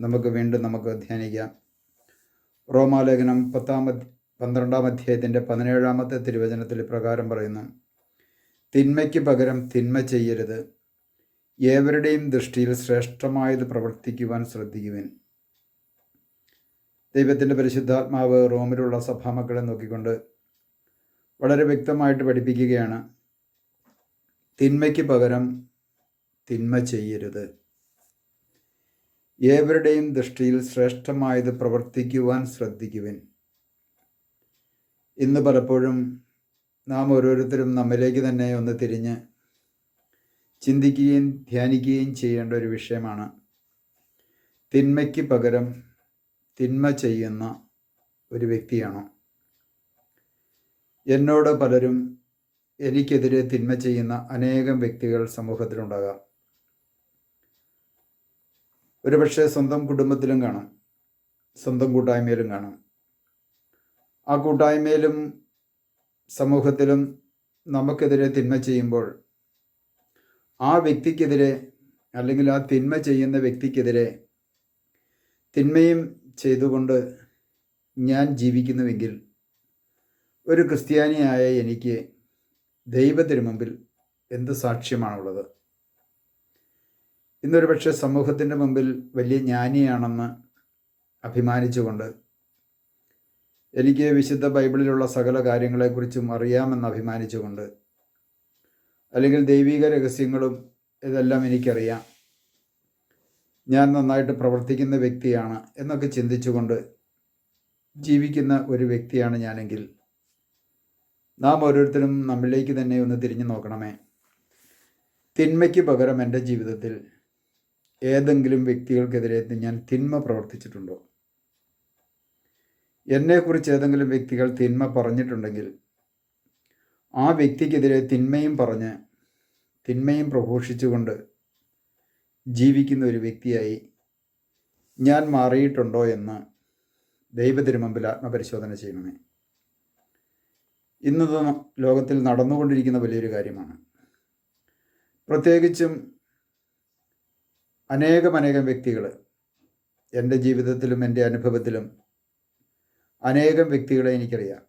നമുക്ക് വീണ്ടും നമുക്ക് ധ്യാനിക്കാം. റോമാലേഖനം പത്താം പന്ത്രണ്ടാം അധ്യായത്തിന്റെ പതിനേഴാമത്തെ തിരുവചനത്തിൽ പ്രകാരം പറയുന്നു. തിന്മയ്ക്ക് പകരം തിന്മ ചെയ്യരുത്. ഏവരുടെയും ദൃഷ്ടിയിൽ ശ്രേഷ്ഠമായത് പ്രവർത്തിക്കുവാൻ ശ്രദ്ധിക്കുവൻ. ദൈവത്തിന്റെ പരിശുദ്ധാത്മാവ് റോമിലുള്ള സഭാമക്കളെ നോക്കിക്കൊണ്ട് വളരെ വ്യക്തമായിട്ട് പഠിപ്പിക്കുകയാണ്. തിന്മയ്ക്ക് പകരം തിന്മ ചെയ്യരുത്. ഏവരുടെയും ദൃഷ്ടിയിൽ ശ്രേഷ്ഠമായത് പ്രവർത്തിക്കുവാൻ ശ്രദ്ധിക്കുവിൻ. ഇന്ന് പലപ്പോഴും നാം ഓരോരുത്തരും നമ്മിലേക്ക് തന്നെ ഒന്ന് തിരിഞ്ഞ് ചിന്തിക്കുകയും ധ്യാനിക്കുകയും ചെയ്യേണ്ട ഒരു വിഷയമാണ്. തിന്മയ്ക്ക് പകരം തിന്മ ചെയ്യുന്ന ഒരു വ്യക്തിയാണോ? എന്നോട് പലരും എനിക്കെതിരെ തിന്മ ചെയ്യുന്ന അനേകം വ്യക്തികൾ സമൂഹത്തിലുണ്ടാകാം. ഒരുപക്ഷെ സ്വന്തം കുടുംബത്തിലും കാണാം. സ്വന്തം കൂട്ടായ്മയിലും കാണാം. ആ കൂട്ടായ്മയിലും സമൂഹത്തിലും നമുക്കെതിരെ തിന്മ ചെയ്യുമ്പോൾ ആ വ്യക്തിക്കെതിരെ അല്ലെങ്കിൽ ആ തിന്മ ചെയ്യുന്ന വ്യക്തിക്കെതിരെ തിന്മയും ചെയ്തുകൊണ്ട് ഞാൻ ജീവിക്കുന്നുവെങ്കിൽ ഒരു ക്രിസ്ത്യാനിയായ എനിക്ക് ദൈവത്തിന് മുമ്പിൽ എന്ത് സാക്ഷ്യമാണുള്ളത്? ഇന്നൊരു പക്ഷേ സമൂഹത്തിന്റെ മുമ്പിൽ വലിയ ജ്ഞാനിയാണെന്ന് അഭിമാനിച്ചുകൊണ്ട് എനിക്ക് വിശുദ്ധ ബൈബിളിലുള്ള സകല കാര്യങ്ങളെക്കുറിച്ചും അറിയാമെന്ന് അഭിമാനിച്ചുകൊണ്ട് അല്ലെങ്കിൽ ദൈവിക രഹസ്യങ്ങളും ഇതെല്ലാം എനിക്കറിയാം. ഞാൻ നന്നായിട്ട് പ്രവർത്തിക്കുന്ന വ്യക്തിയാണ് എന്നൊക്കെ ചിന്തിച്ചുകൊണ്ട് ജീവിക്കുന്ന ഒരു വ്യക്തിയാണ് ഞാനെങ്കിൽ നാം ഓരോരുത്തരും നമ്മിലേക്ക് തന്നെ ഒന്ന് തിരിഞ്ഞു നോക്കണമേ. തിന്മയ്ക്ക് പകരം എന്റെ ജീവിതത്തിൽ ഏതെങ്കിലും വ്യക്തികൾക്കെതിരെ ഞാൻ തിന്മ പ്രവർത്തിച്ചിട്ടുണ്ടോ? എന്നെക്കുറിച്ച് ഏതെങ്കിലും വ്യക്തികൾ തിന്മ പറഞ്ഞിട്ടുണ്ടെങ്കിൽ ആ വ്യക്തിക്കെതിരെ തിന്മയും പറഞ്ഞ് തിന്മയും പ്രഘോഷിച്ചുകൊണ്ട് ജീവിക്കുന്ന ഒരു വ്യക്തിയായി ഞാൻ മാറിയിട്ടുണ്ടോ എന്ന് ദൈവത്തിന് മുമ്പിൽ ആത്മപരിശോധന ചെയ്യണമേ ഇന്നത് ലോകത്തിൽ നടന്നുകൊണ്ടിരിക്കുന്ന വലിയൊരു കാര്യമാണ്. പ്രത്യേകിച്ചും അനേകം അനേകം വ്യക്തികൾ എന്റെ ജീവിതത്തിലും എന്റെ അനുഭവത്തിലും അനേകം വ്യക്തികളെ എനിക്കറിയാം.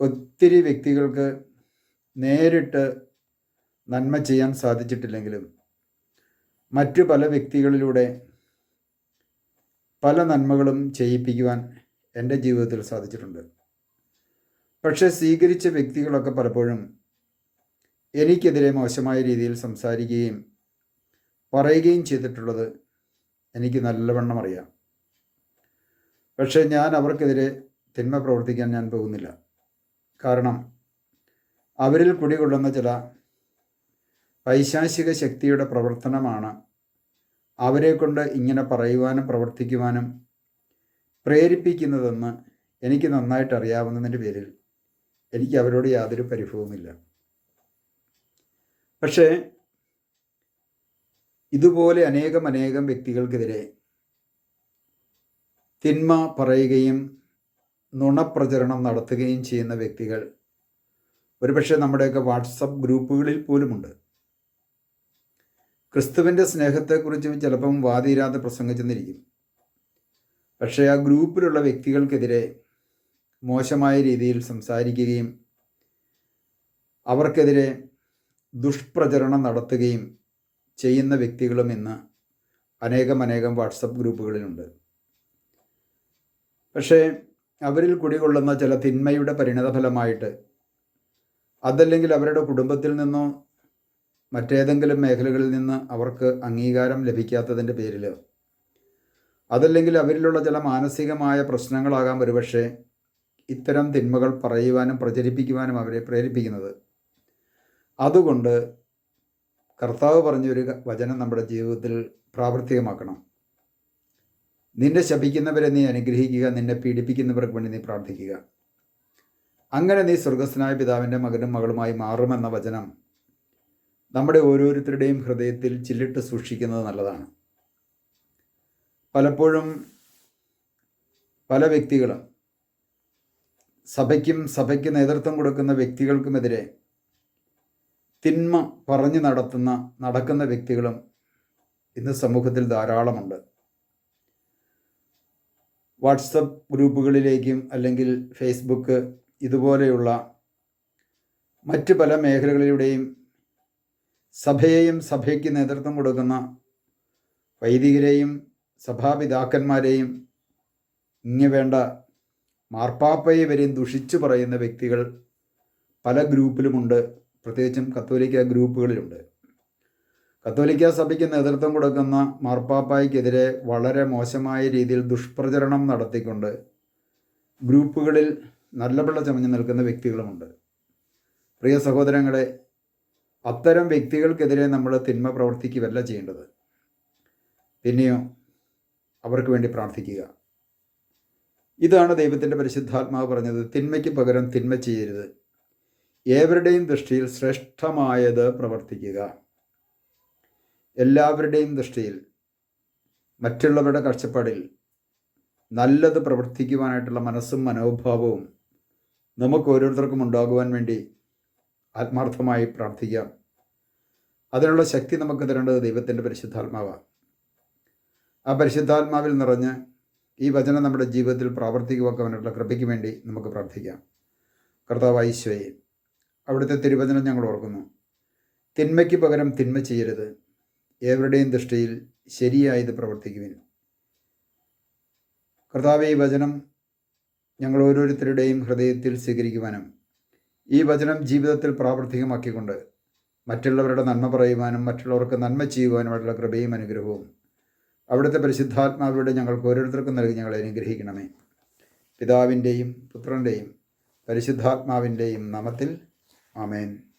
ഒത്തിരി വ്യക്തികൾക്ക് നേരിട്ട് നന്മ ചെയ്യാൻ സാധിച്ചിട്ടില്ലെങ്കിലും മറ്റു പല വ്യക്തികളിലൂടെ പല നന്മകളും ചെയ്യിപ്പിക്കുവാൻ എന്റെ ജീവിതത്തിൽ സാധിച്ചിട്ടുണ്ട്. പക്ഷേ സ്വീകരിച്ച വ്യക്തികളൊക്കെ പലപ്പോഴും എനിക്കെതിരെ മോശമായ രീതിയിൽ സംസാരിക്കുകയും പറയുകയും ചെയ്തിട്ടുള്ളത് എനിക്ക് നല്ലവണ്ണം അറിയാം. പക്ഷേ ഞാൻ അവർക്കെതിരെ തിന്മ പ്രവർത്തിക്കാൻ ഞാൻ പോകുന്നില്ല. കാരണം അവരിൽ കുടികൊള്ളുന്ന ചില പൈശാചിക ശക്തിയുടെ പ്രവർത്തനമാണ് അവരെ കൊണ്ട് ഇങ്ങനെ പറയുവാനും പ്രവർത്തിക്കുവാനും പ്രേരിപ്പിക്കുന്നതെന്ന് എനിക്ക് നന്നായിട്ട് അറിയാവുന്നതിന്റെ പേരിൽ എനിക്ക് അവരോട് യാതൊരു പരിഭവവുമില്ല. പക്ഷേ ഇതുപോലെ അനേകം അനേകം വ്യക്തികൾക്കെതിരെ തിന്മ പറയുകയും നുണപ്രചരണം നടത്തുകയും ചെയ്യുന്ന വ്യക്തികൾ ഒരുപക്ഷെ നമ്മുടെയൊക്കെ വാട്സപ്പ് ഗ്രൂപ്പുകളിൽ പോലുമുണ്ട്. ക്രിസ്തുവിന്റെ സ്നേഹത്തെക്കുറിച്ച് ചിലപ്പം വാതിരാതെ പ്രസംഗിച്ചെന്നിരിക്കും. പക്ഷേ ആ ഗ്രൂപ്പിലുള്ള വ്യക്തികൾക്കെതിരെ മോശമായ രീതിയിൽ സംസാരിക്കുകയും അവർക്കെതിരെ ദുഷ്പ്രചരണം നടത്തുകയും ചെയ്യുന്ന വ്യക്തികളും ഇന്ന് അനേകം അനേകം വാട്സപ്പ് ഗ്രൂപ്പുകളിലുണ്ട്. പക്ഷേ അവരിൽ കുടികൊള്ളുന്ന ചില തിന്മയുടെ പരിണതഫലമായിട്ട് അതല്ലെങ്കിൽ അവരുടെ കുടുംബത്തിൽ നിന്നോ മറ്റേതെങ്കിലും മേഖലകളിൽ നിന്ന് അവർക്ക് അംഗീകാരം ലഭിക്കാത്തതിന്റെ പേരിൽ അതല്ലെങ്കിൽ അവരിലുള്ള ചില മാനസികമായ പ്രശ്നങ്ങളാകാം ഒരുപക്ഷെ ഇത്തരം തിന്മകൾ പറയുവാനും പ്രചരിപ്പിക്കുവാനും അവരെ പ്രേരിപ്പിക്കുന്നത്. അതുകൊണ്ട് കർത്താവ് പറഞ്ഞൊരു വചനം നമ്മുടെ ജീവിതത്തിൽ പ്രാവർത്തികമാക്കണം. നിന്നെ ശപിക്കുന്നവരെ നീ അനുഗ്രഹിക്കുക നിന്നെ പീഡിപ്പിക്കുന്നവർക്ക് വേണ്ടി നീ പ്രാർത്ഥിക്കുക. അങ്ങനെ നീ സ്വർഗസ്നായ പിതാവിന്റെ മകനും മകളുമായി മാറുമെന്ന വചനം നമ്മുടെ ഓരോരുത്തരുടെയും ഹൃദയത്തിൽ ചില്ലിട്ട് സൂക്ഷിക്കുന്നത് നല്ലതാണ്. പലപ്പോഴും പല വ്യക്തികളും സഭയ്ക്കും സഭയ്ക്ക് നേതൃത്വം കൊടുക്കുന്ന വ്യക്തികൾക്കുമെതിരെ തിന്മ പറഞ്ഞു നടത്തുന്ന നടക്കുന്ന വ്യക്തികളും ഇന്ന് സമൂഹത്തിൽ ധാരാളമുണ്ട്. വാട്സപ്പ് ഗ്രൂപ്പുകളിലേക്കും അല്ലെങ്കിൽ ഫേസ്ബുക്ക് ഇതുപോലെയുള്ള മറ്റ് പല മേഖലകളിലൂടെയും സഭയെയും സഭയ്ക്ക് നേതൃത്വം കൊടുക്കുന്ന വൈദികരെയും സഭാപിതാക്കന്മാരെയും ഇങ്ങ വേണ്ട മാർപ്പാപ്പയെ വരെയും ദുഷിച്ചു പറയുന്ന വ്യക്തികൾ പല ഗ്രൂപ്പിലുമുണ്ട്. പ്രത്യേകിച്ചും കത്തോലിക്ക ഗ്രൂപ്പുകളിലുണ്ട്. കത്തോലിക്ക സഭയ്ക്ക് നേതൃത്വം കൊടുക്കുന്ന മാർപ്പാപ്പായ്ക്കെതിരെ വളരെ മോശമായ രീതിയിൽ ദുഷ്പ്രചരണം നടത്തിക്കൊണ്ട് ഗ്രൂപ്പുകളിൽ നല്ല പിള്ള ചമഞ്ഞു നിൽക്കുന്ന വ്യക്തികളുമുണ്ട്. പ്രിയ സഹോദരങ്ങളെ അത്തരം വ്യക്തികൾക്കെതിരെ നമ്മൾ തിന്മ പ്രവർത്തിക്കുകയല്ല ചെയ്യേണ്ടത്. പിന്നെയോ അവർക്ക് വേണ്ടി പ്രാർത്ഥിക്കുക. ഇതാണ് ദൈവത്തിന്റെ പരിശുദ്ധാത്മാവ് പറഞ്ഞത് തിന്മയ്ക്ക് പകരം തിന്മ ചെയ്യരുത്. ഏവരുടെയും ദൃഷ്ടിയിൽ ശ്രേഷ്ഠമായത് പ്രവർത്തിക്കുക. എല്ലാവരുടെയും ദൃഷ്ടിയിൽ മറ്റുള്ളവരുടെ കാഴ്ചപ്പാടിൽ നല്ലത് പ്രവർത്തിക്കുവാനായിട്ടുള്ള മനസ്സും മനോഭാവവും നമുക്ക് ഓരോരുത്തർക്കും ഉണ്ടാകുവാൻ വേണ്ടി ആത്മാർത്ഥമായി പ്രാർത്ഥിക്കാം. അതിനുള്ള ശക്തി നമുക്ക് തരേണ്ടത് ദൈവത്തിന്റെ പരിശുദ്ധാത്മാവാണ്. ആ പരിശുദ്ധാത്മാവിൽ നിറഞ്ഞ് ഈ വചനം നമ്മുടെ ജീവിതത്തിൽ പ്രാവർത്തികമാക്കുവാനുള്ള കൃപയ്ക്ക് വേണ്ടി നമുക്ക് പ്രാർത്ഥിക്കാം. കർത്താവ് ഈശോയെ അവിടുത്തെ തിരുവചനം ഞങ്ങൾ ഓർക്കുന്നു. തിന്മയ്ക്ക് പകരം തിന്മ ചെയ്യരുത്. ഏവരുടെയും ദൃഷ്ടിയിൽ ശരിയായത് പ്രവർത്തിക്കുവിൻ. കർത്താവ് ഈ വചനം ഞങ്ങൾ ഓരോരുത്തരുടെയും ഹൃദയത്തിൽ സ്വീകരിക്കുവാനും ഈ വചനം ജീവിതത്തിൽ പ്രാവർത്തികമാക്കിക്കൊണ്ട് മറ്റുള്ളവരുടെ നന്മ പറയുവാനും മറ്റുള്ളവർക്ക് നന്മ ചെയ്യുവാനുമായിട്ടുള്ള കൃപയും അനുഗ്രഹവും അവിടുത്തെ പരിശുദ്ധാത്മാവിലൂടെ ഞങ്ങൾക്ക് ഓരോരുത്തർക്കും നൽകി ഞങ്ങളെ അനുഗ്രഹിക്കണമേ. പിതാവിന്റെയും പുത്രന്റെയും പരിശുദ്ധാത്മാവിന്റെയും നാമത്തിൽ Amen.